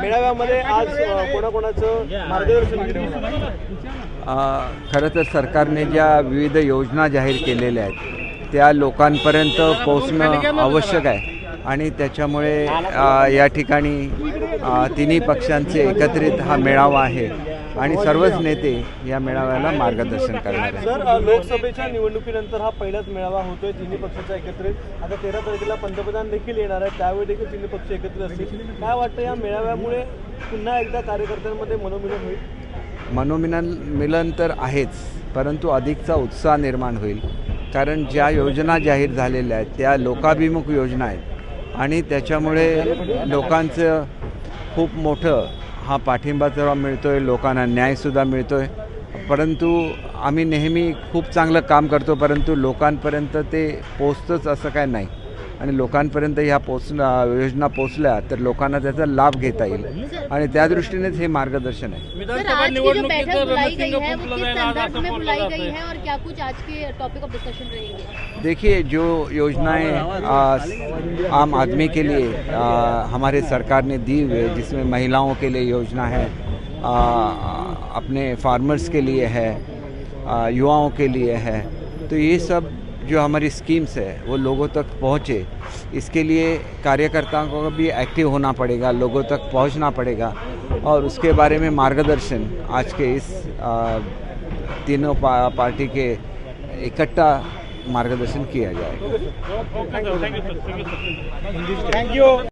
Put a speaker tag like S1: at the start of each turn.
S1: मेळाव्यामध्ये आज कोणाकोणाचं मार्गदर्शन
S2: खरं तर सरकारने ज्या विविध योजना जाहीर केलेल्या आहेत त्या लोकांपर्यंत पोहोचणं आवश्यक आहे. आणि त्याच्यामुळे या ठिकाणी तिन्ही पक्षांचे एकत्रित हा मेळावा आहे. आणि सर्वच नेते या मेळाव्याला मार्गदर्शन करणार आहेत.
S1: सर लोकसभेच्या निवडणुकीनंतर हा पहिलाच मेळावा होतोय तिन्ही पक्षाचा एकत्रित. आता तेरा तारखेला पंतप्रधान देखील येणार आहेत त्यावेळी देखील तिन्ही पक्ष एकत्रित असतील. काय वाटतं या मेळाव्यामुळे पुन्हा एकदा कार्यकर्त्यांमध्ये मनोमिलन होईल?
S2: मनोमिलन मिलन तर आहेच परंतु अधिकचा उत्साह निर्माण होईल. कारण ज्या योजना जाहीर झालेल्या आहेत त्या लोकाभिमुख योजना आहेत. आणि त्याच्यामुळे लोकांचं खूप मोठं हा पाठिंबा जेव्हा मिळतो आहे लोकांना न्यायसुद्धा मिळतो आहे परंतु आम्ही नेहमी खूप चांगलं काम करतो परंतु लोकांपर्यंत ते पोचतंच असं काय नाही. आणि लोकांपर्यंत ह्या पोच योजना पोचल्या तर लोकांना त्याचा लाभ घेता येईल. आणि त्या दृष्टीनेच हे मार्गदर्शन आहे.
S3: है वो किस संदर्भ में बुलाई गई है और क्या कुछ आज के टॉपिक ऑफ़ डिस्कशन रहेंगे?
S2: देखिए जो योजनाएँ आम आदमी के लिए हमारे सरकार ने दी हुई है जिसमें महिलाओं के लिए योजना है आ, अपने फार्मर्स के लिए है युवाओं के लिए है तो ये सब जो हमारी स्कीम्स है वो लोगों तक पहुँचे। इसके लिए कार्यकर्ताओं को भी एक्टिव होना पड़ेगा लोगों तक पहुँचना पड़ेगा। और उसके बारे में मार्गदर्शन आज के इस आ, तीनों पा, पार्टी के इकट्ठा मार्गदर्शन किया जाएगा।
S1: थँक्यू